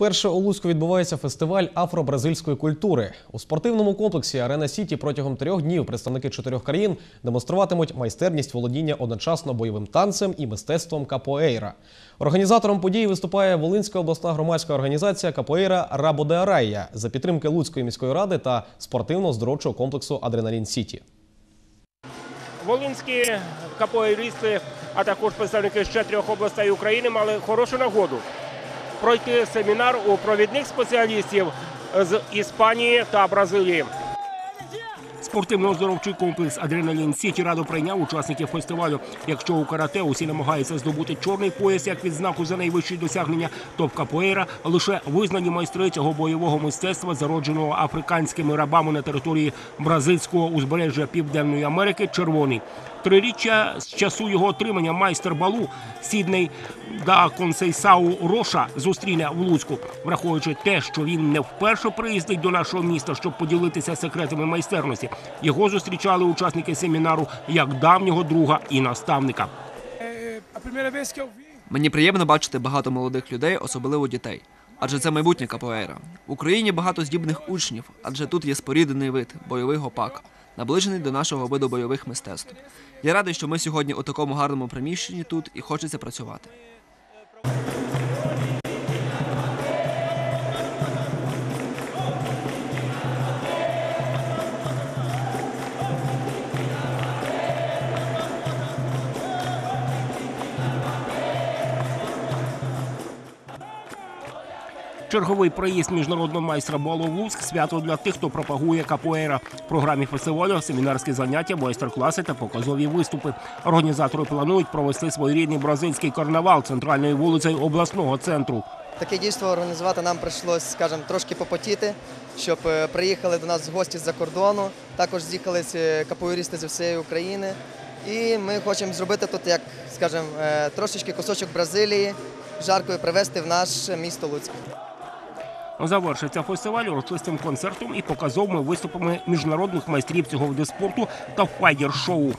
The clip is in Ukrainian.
Вперше у Луцьку відбувається фестиваль афро-бразильської культури. У спортивному комплексі Арена Сіті протягом трьох днів представники чотирьох країн демонструватимуть майстерність володіння одночасно бойовим танцем і мистецтвом капоейра. Організатором події виступає Волинська обласна громадська організація Капоейра Рабо де Арайя за підтримки Луцької міської ради та спортивно-здоровчого комплексу Адреналін Сіті. Волинські капоеристи, а також представники ще трьох областей України мали хорошу нагоду пройти семінар у провідних спеціалістів з Іспанії та Бразилії. Спортивно-оздоровчий комплекс Адреналін Сіті радо прийняв учасників фестивалю. Якщо у карате усі намагаються здобути чорний пояс як відзнаку за найвищі досягнення, то в капоейра лише визнані майстри цього бойового мистецтва, зародженого африканськими рабами на території бразильського узбережжя Південної Америки, червоний. Триріччя з часу його отримання майстер балу Сідней да Консейсау Роша зустріне в Луцьку, враховуючи те, що він не вперше приїздить до нашого міста, щоб поділитися секретами майстерності. Його зустрічали учасники семінару як давнього друга і наставника. Мені приємно бачити багато молодих людей, особливо дітей. Адже це майбутнє капоейра. В Україні багато здібних учнів, адже тут є споріднений вид бойовий гопак, наближений до нашого виду бойових мистецтв. Я радий, що ми сьогодні у такому гарному приміщенні тут і хочеться працювати. Черговий проїзд міжнародного майстра балу в Луцьк свято для тих, хто пропагує капоейра. В програмі фестивалю семінарські заняття, майстер-класи та показові виступи. Організатори планують провести своєрідний бразильський карнавал центральною вулицею обласного центру. Таке дійство організувати нам прийшлось, скажімо, трошки попотіти, щоб е, приїхали до нас гості з-за кордону. Також з'їхалися капоюристи зі всієї України. І ми хочемо зробити тут, як скажімо, е, трошечки кусочок Бразилії, жаркою привезти в наше місто Луцьк. Завершиться фестиваль урочистим концертом і показовими виступами міжнародних майстрів цього виду спорту та файдер-шоу.